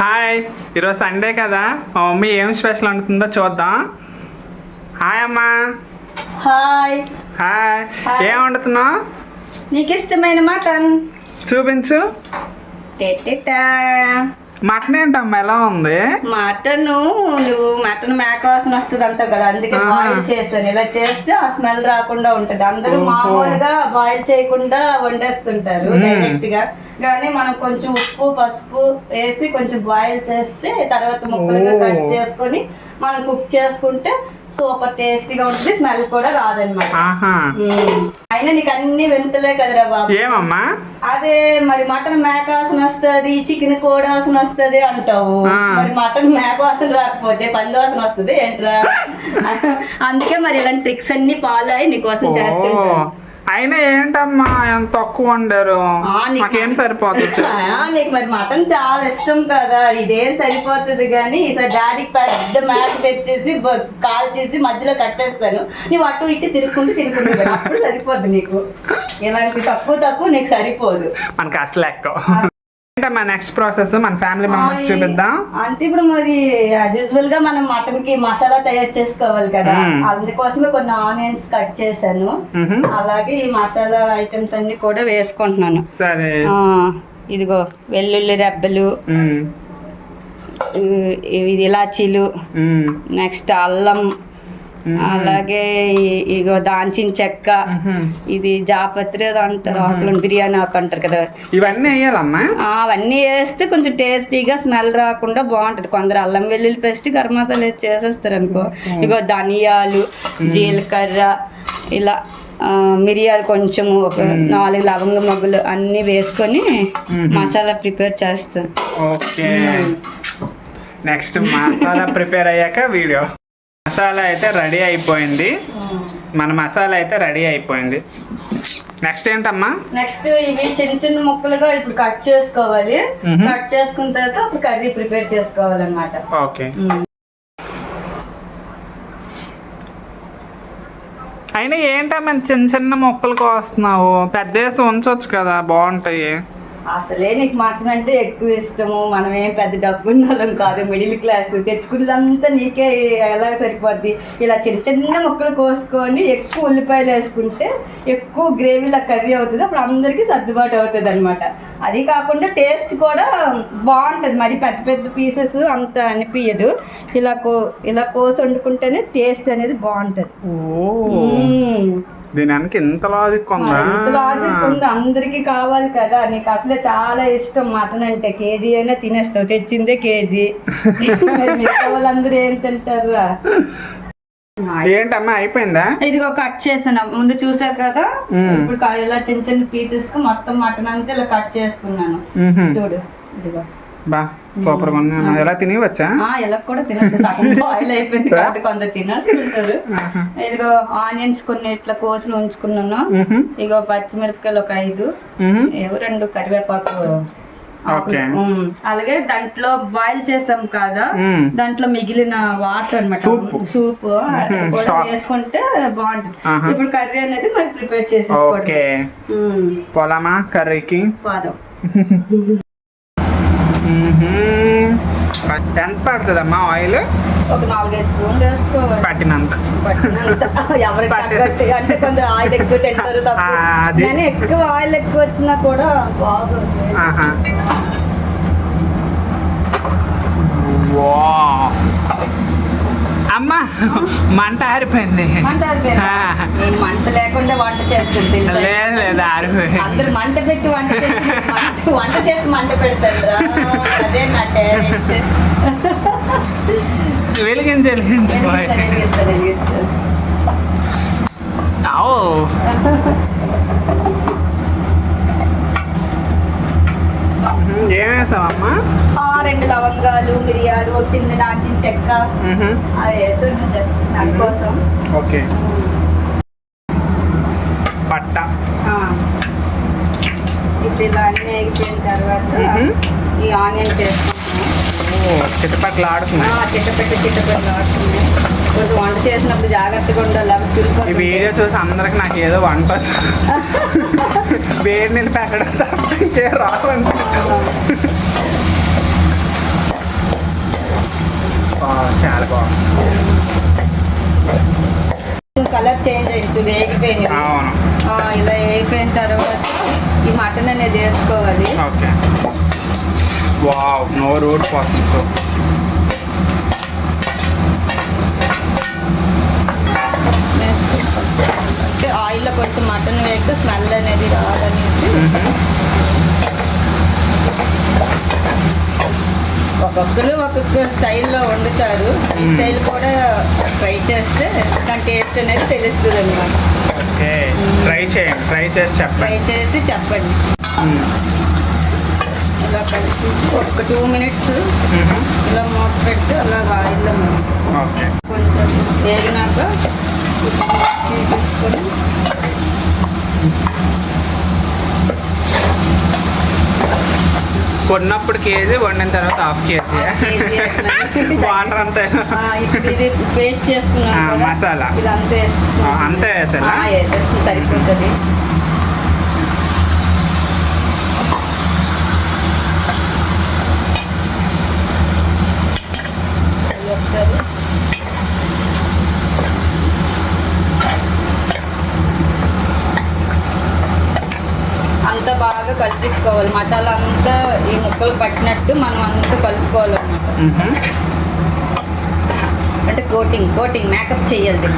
Hi ఈరోజు Sunday కదా. మా మమ్మీ ఏం స్పెషల్ వండుతుందో చూద్దాం. హాయ్ అమ్మా. Hi hi. ఏం వండుతున్నావు? నీకు ఇష్టమైన మటన్. చూపించు. టెట్టెటా. మటన్ ఏంటమ్మా ఎలా ఉంది మటన్ నువ్వు మటన్ మేక వాసన వస్తుంది అంటావు కదా అందుకే. బాయిల్ చేశాను ఇలా చేస్తే ఆ స్మెల్ రాకుండా ఉంటది అందరూ. మామూలుగా బాయిల్ చేయకుండా వండేస్తుంటారు. డైరెక్ట్గా కానీ మనం కొంచెం ఉప్పు పసుపు వేసి కొంచెం బాయిల్ చేస్తే తర్వాత ముక్కలుగా. కట్ చేసుకొని మనం కుక్ చేసుకుంటే సూపర్ టేస్టీగా ఉంటుంది స్మెల్ కూడా రాదనమాట అయినా నీకు అన్ని వింతలే కదరా బాబు. ఏమమ్మా? అదే మరి మటన్ మేక వాసన వస్తుంది చికెన్ కోడి వాసన వస్తుంది అంటావు. మరి మటన్ మేక వాసన రాకపోతే పంది వాసన వస్తుంది ఏంట్రా? అందుకే మరి ఇలాంటి ట్రిక్స్ అన్ని ఫాలో అయ్యి నీకోసం చేస్తుంటాను. అయినా ఏంటమ్మా ఎంత తక్కువ వండారు? నీకు మాకేం సరిపోతుంది? నీకు మరి మటన్ చాలా ఇష్టం కదా. ఇదేం సరిపోతుంది కానీ ఈసారి డాడీకి పెద్ద మేక తెచ్చేసి కాల్ చేసి మధ్యలో కట్టేస్తాను. నువ్వు అటు ఇటు తిరుక్కుంటూ తిరుక్కుంటూ అప్పుడు సరిపోద్ది నీకు. ఇలాంటి తక్కువ తక్కువ నీకు సరిపోదు. మనకి అసలు ఎక్కువ ఏంటమ్మా నెక్స్ట్ ప్రాసెస్ మన ఫ్యామిలీ మెంబర్స్ చూపిద్దాం అంటే ఇప్పుడు మరి యాజ్ యూజువల్గా మనం మటన్కి మసాలా తయారు చేసుకోవాలి కదా. అందుకోసమే కొన్ని ఆనియన్స్ కట్ చేశాను. అలాగే ఈ మసాలా ఐటమ్స్ అన్ని కూడా వేసుకుంటున్నాను సరే ఇదిగో వెల్లుల్లి రెబ్బలు ఇది ఇలాచీలు నెక్స్ట్ అల్లం. అలాగే ఇగో దాల్చిన చెక్క. ఇది జాపత్రి అంటారు ఆకులు బిర్యానీ ఆకు అంటారు కదా. ఇవన్నీ వేయాలమ్మా? అవన్నీ వేస్తే కొంచెం టేస్టీగా స్మెల్ రాకుండా బాగుంటది. కొందరు అల్లం వెల్లుల్లి పేస్ట్ గరం మసాలా వేసి చేసేస్తారు అనుకో. ఇగో ధనియాలు జీలకర్ర ఇలా మిరియాలు కొంచెము ఒక నాలుగు లవంగ మొగ్గులు అన్నీ వేసుకొని. మసాలా ప్రిపేర్ చేస్తాను ఓకే. నెక్స్ట్ మసాలా ప్రిపేర్ అయ్యాక వీడియో. మసాలా అయితే రెడీ అయిపోయింది. మన మసాలా అయితే రెడీ అయిపోయింది. నెక్స్ట్ ఏంటమ్మా? నెక్స్ట్ ఇవి చిన్న చిన్న ముక్కలుగా ఇప్పుడు కట్ చేసుకోవాలి. కట్ చేసుకున్న తర్వాత అప్పుడు కర్రీ ప్రిపేర్ చేసుకోవాలన్నమాట. ఓకే. అయినా ఏంటమ్మా చిన్న చిన్న మొక్కలు కోస్తున్నావు పెద్ద వేసి ఉంచవచ్చు కదా బాగుంటాయి. అసలే నీకు మటన్ అంటే ఎక్కువ ఇష్టము. మనం ఏం పెద్ద డబ్బు ఉన్నోళ్ళం కాదు. మిడిల్ క్లాస్ తెచ్చుకున్నదంతా నీకే ఎలా సరిపోద్ది? ఇలా చిన్న చిన్న ముక్కలు కోసుకొని ఎక్కువ ఉల్లిపాయలు వేసుకుంటే ఎక్కువ గ్రేవీలా కర్రీ అవుతుంది. అప్పుడు అందరికీ సర్దుబాటు అవుతుంది అనమాట అది కాకుండా టేస్ట్ కూడా బాగుంటుంది. మరి పెద్ద పెద్ద పీసెస్ అంత అనిపించదు ఇలా కో ఇలా కోసి వండుకుంటేనే టేస్ట్ అనేది బాగుంటుంది. దీని వెనక ఇంత లాజిక్ ఉందా? ఎంత లాజిక్ ఉంది. అందరికి కావాలి కదా. నీకు అసలే చాలా ఇష్టం మటన్ అంటే. కేజీ అయినా తినేస్తావు. తెచ్చిందే కేజీ. మిగతా వాళ్ళందరూ ఏం తింటారు? ఏంటమ్మా అయిపోయిందా? ఇదిగో కట్ చేసాను ముందు చూసారు కదా. ఇప్పుడు ఇలా చిన్న చిన్న పీసెస్కి మొత్తం మటన్ అంతా ఇలా కట్ చేసుకున్నాను. చూడు. ఇదిగో. బా. సూపర్గా ఉంది. ఎలా తినవచ్చా ఆ ఇలా కూడా తినచ్చు. బాయిల్ అయిపోయింది కాబట్టి కొంత తినేస్తుంటారు. ఇదిగో ఆనియన్స్ కొన్ని ఇట్లా కోసి ఉంచుకున్నాను. ఇగో పచ్చిమిరపకాయలు ఒక ఐదు. ఏవో రెండు కరివేపాకు అలాగే దాంట్లో బాయిల్ చేసాం కదా. దాంట్లో మిగిలిన వాటర్ అనమాట సూప్. వేసుకుంటే బాగుంటుంది. ఇప్పుడు కర్రీ అనేది మరి ప్రిపేర్ ఉమ్, పోలామా కర్రీకి? పాదం. ఎంత పడుతుందమ్మా ఆయిల్ ఒక నాలుగైదు స్పూన్లు వేసుకోవాలి. పట్టినంత. పట్టినంత. ఎవరికి అంటే కొంచెం ఆయిల్ ఎక్కువ తింటారు తప్ప. ఎక్కువ ఆయిల్ ఎక్కువ వచ్చినా కూడా బాగుంటుంది. మంట ఆరిపోయింది. మంట. నేను లేకుండా వంట తెలుసా? లేదు లేదు ఆరిపోయింది. అందరు మంట పెట్టి వంట చేసి వంట చేసి మంట పెడతారు అదే నా టాలెంట్. వెలిగించి వెలిగిస్తాను, వెలిగిస్తాను, వెలిగిస్తాను. ఓ ఏం వేసావమ్మా ఆ, రెండు లవంగాలు చిన్న దాల్చిన చెక్క. అది వేస్తుండే జస్ట్ దాని కోసం ఓకే పట్ట. ఇప్పుడు ఇలా అన్ని ఎగిపోయిన తర్వాత. ఈ ఆనియన్స్ వేసుకుంటున్నాం ఓ చిటపట్లు ఆడుతున్నాయి. చిట్టపెట్టి చిట్టపెట్టి ఆడుతుంది కొంచెం వంట చేసినప్పుడు జాగ్రత్తగా ఉండాలి అవి చురుకు వీడియో చూసి అందరికి నాకు ఏదో వంట వేడి నీళ్ళు పెట్టడం తప్ప చాలా బాగుంది కలర్ చేంజ్ అవుతుంది వేగిపోయింది ఇలా వేగిపోయిన తర్వాత ఈ మటన్ అనేది వేసుకోవాలి. ఓకే. వావ్ నోరు ఊడిపోతుంది ఆయిల్లో కొంచెం మటన్ వేస్తే స్మెల్ అనేది రాదనేసి. ఒక్కొక్కరు ఒక్కొక్క స్టైల్లో వండుతారు. ఈ. స్టైల్ కూడా ట్రై చేస్తే దాని టేస్ట్ అనేది తెలుస్తుంది అనమాట ఓకే. ట్రై చేయండి. ట్రై చేసి ట్రై చెప్పండి చేసి చెప్పండి. మ్మ్. ఇలా కలిసి ఒక టూ మినిట్స్ మ్మ్. ఇలా మూత పెట్టి అలా ఆయిల్లో ఓకే. కొంచెం వేగినాక తీసుకొని కొన్నప్పుడు కేజీ వండిన తర్వాత హాఫ్ కేజీ. వాటర్ అంతే. మసాలా. ఇది అంతా వేసేస్తే సరిపోతుంది ఇది ఒకసారి అంతా బాగా కలిపేసుకోవాలి. మసాలా అంతా ఈ ముక్కలు పట్టినట్టు మనం అంతా కలుపుకోవాలన్నమాట. అంటే కోటింగ్ కోటింగ్ మేకప్ చేయాలి.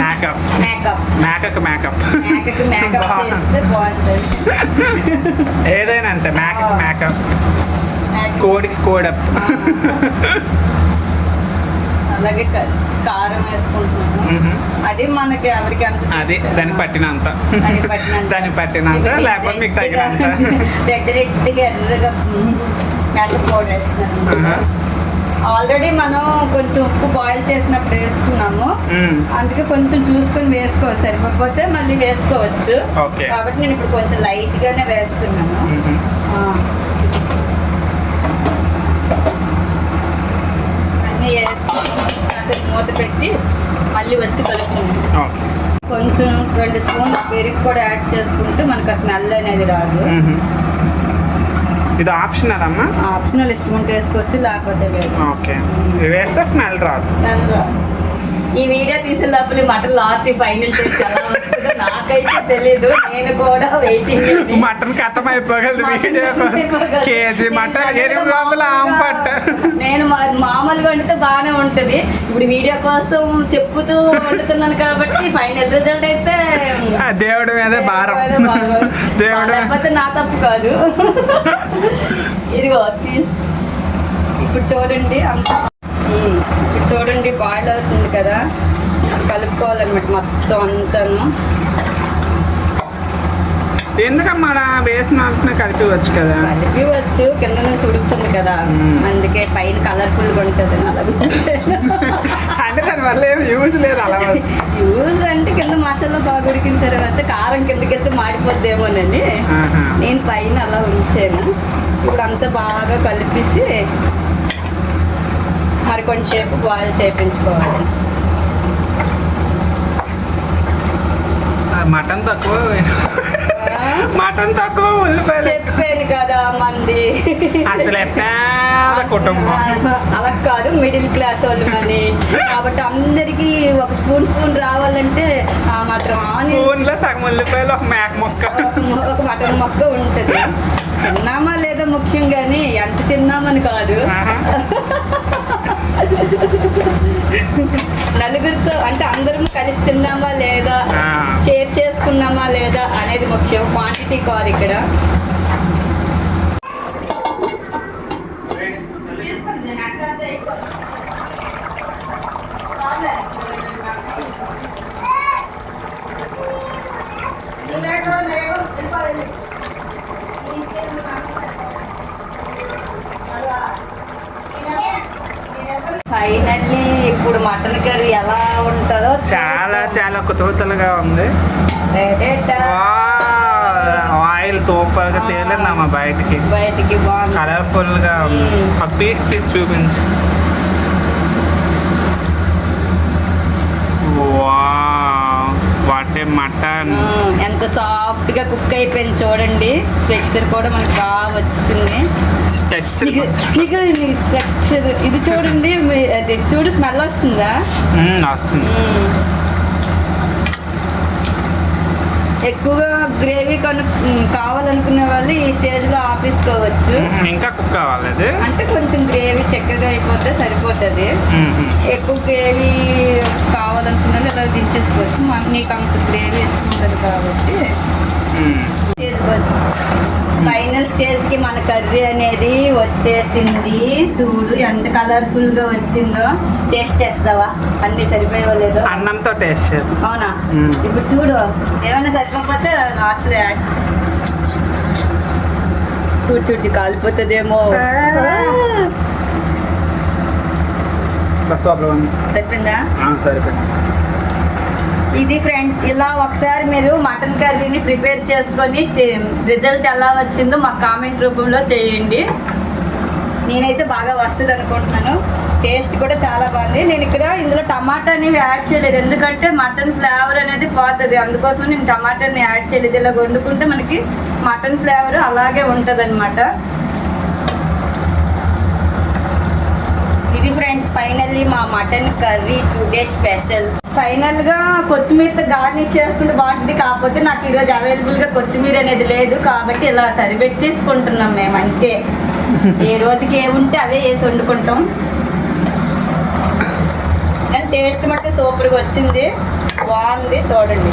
మేకప్. మేకప్. మేకకు మేకప్. మేకకి మేకప్ చేస్తే బాగుంటుంది. ఏదైనా అంతే మేకకు మేకప్. మేకప్. కోడికి కోడప్. అలాగే కారం వేసుకుంటున్నాము మ్మ్. అది మనకి ఎవరికి అంత అది దానికి పట్టినంత దానికి పట్టినంత. లేకపోతే మీకు తగినంత ఎర్రగా మేకప్ పౌడర్ వేస్తున్నాను. ఆల్రెడీ మనం కొంచెం ఉప్పు బాయిల్ చేసినప్పుడు వేసుకున్నాము. అందుకే కొంచెం చూసుకొని వేసుకోవాలి సరిపోతే మళ్ళీ వేసుకోవచ్చు. కాబట్టి నేను ఇప్పుడు కొంచెం లైట్ గానే వేస్తున్నాను. అన్నీ వేసి కాసేపు మూత పెట్టి మళ్ళీ వచ్చి ఓకే కొంచెం రెండు స్పూన్ పెరుగు కూడా యాడ్ చేసుకుంటే మనకు ఆ స్మెల్ అనేది రాదు. ఇది ఆప్షనల్ అమ్మా? ఆప్షనల్ ఇష్టం ఉంటే వేసుకోవచ్చు లేకపోతే లేదు. ఓకే. వేస్తే స్మెల్ రాదు. స్మెల్ రాదు. ఈ వీడియో తీసే లోపల మటన్ లాస్ట్ ఫైనల్ టేస్ట్ ఎలా వస్తుందో నాకైతే తెలీదు. నేను కూడా వెయిటింగ్ మటన్ కథం అయిపోగలదు కేజీ మటన్ నేను మామూలుగా వండితే బాగానే ఉంటది. ఇప్పుడు వీడియో కోసం చెప్పుతూ వండుతున్నాను కాబట్టి ఫైనల్ రిజల్ట్ అయితే దేవుడి మీదే భారం. దేవుడు లేకపోతే నా తప్పు కాదు. ఇదిగో తీస్ ఇప్పుడు చూడండి అంత ఇప్పుడు చూడండి బాయిల్ అవుతుంది కదా. కలుపుకోవాలన్నమాట మొత్తం అంతాను. ఎందుకమ్మా అలా వేసిన వెంటనే కలిపివచ్చు కదా? కలిపి వచ్చు కింద. నుంచి ఉడుకుతుంది కదా. అందుకే పైన కలర్ఫుల్గా ఉంటుంది అలాగే అంటే దాని వల్ల ఏం యూజ్ లేదు అలా యూజ్ అంటే కింద మసాలా బాగా ఉడికిన తర్వాత కారం కిందకి వెళ్తే మాడిపోద్దేమోనని. నేను పైన అలా ఉంచాను. ఇప్పుడు అంతా బాగా కలిపేసి మరి కొంచెంసేపు బాయిల్ చేయించుకోవాలి మటన్ తక్కువ మటన్ తక్కువ చెప్పాను కదా మంది. అసలు కుటుంబం. అలా కాదు మిడిల్ క్లాస్ వాళ్ళమని కాబట్టి అందరికి ఒక స్పూన్ స్పూన్ రావాలంటే ఆ మాత్రం లో సగం ఉల్లిపాయలు ఒక మేక మొక్క. ఒక మటన్ మొక్క ఉంటుంది. తిన్నామా లేదా ముఖ్యం కానీ ఎంత తిన్నామని కాదు. నలుగురితో అంటే అందరం కలిసి తిన్నామా లేదా. షేర్ చేసుకున్నామా లేదా అనేది ముఖ్యం. క్వాంటిటీ కాదు ఇక్కడ. ఫైనల్లీ ఇప్పుడు మటన్ కర్రీ ఎలా ఉంటుందో చాలా చాలా కుతూహలగా ఉంది. ఆయిల్ సూపర్గా తేలిందమ్మా బయటికి. బయటికి కలర్ఫుల్గా ఉంది. ఒక పీస్ తీసి చూపించు. What mutton hmm. ఎంత సాఫ్ట్గా కుక్ అయిపోయింది చూడండి. స్ట్రక్చర్ కూడా మనకి బాగా వచ్చింది. టెక్స్చర్ స్ట్రక్చర్ ఇది చూడండి అది చూడు స్మెల్ వస్తుందా వస్తుంది. ఎక్కువగా గ్రేవీ కను కావాలనుకునే వాళ్ళు ఈ స్టేజ్లో ఆపేసుకోవచ్చు. ఇంకా కుక్ కావాలి అది అంటే కొంచెం గ్రేవీ చక్కగా అయిపోతే సరిపోతుంది. ఎక్కువ గ్రేవీ కావాలనుకున్న వాళ్ళు ఇలా దించేసుకోవచ్చు నీకు అంత గ్రేవీ ఇష్టం ఉండదు కాబట్టి. ఫైనల్ స్టేజ్కి మన కర్రీ అనేది వచ్చేసింది. చూడు ఎంత కలర్ఫుల్గా వచ్చిందో. టేస్ట్ చేస్తావా? అన్ని సరిపోయో లేదో? అన్నంతో టేస్ట్ చేస్తాం. అవునా. ఇప్పుడు చూడు. ఏమైనా సరిపోతే లాస్ట్ యాడ్ చూడు చూడు కాలిపోతుందేమో. సరిపోయిందా? సరిపోయింది. ఇది ఫ్రెండ్స్ ఇలా ఒకసారి మీరు మటన్ కర్రీని ప్రిపేర్ చేసుకొని రిజల్ట్ ఎలా వచ్చిందో మా కామెంట్ రూపంలో చేయండి. నేనైతే బాగా వస్తుంది అనుకుంటున్నాను. టేస్ట్ కూడా చాలా బాగుంది. నేను ఇక్కడ ఇందులో టమాటా అనేవి యాడ్ చేయలేదు. ఎందుకంటే మటన్ ఫ్లేవర్ అనేది పోతుంది. అందుకోసం నేను టమాటాని యాడ్ చేయలేదు. ఇలా వండుకుంటే మనకి మటన్ ఫ్లేవర్ అలాగే ఉంటుంది ఇది ఫ్రెండ్స్ ఫైనల్లీ మా మటన్ కర్రీ టుడే స్పెషల్ ఫైనల్గా కొత్తిమీరతో గార్నిష్ చేసుకుంటే బాగుంటుంది కాకపోతే నాకు ఈరోజు అవైలబుల్గా కొత్తిమీర అనేది లేదు కాబట్టి ఇలా సరిపెట్టేసుకుంటున్నాం మేము అంతే. ఏ రోజుకి ఏముంటే అవే వేసి వండుకుంటాం. కానీ టేస్ట్ మట్టి సూపర్గా వచ్చింది బాగుంది చూడండి.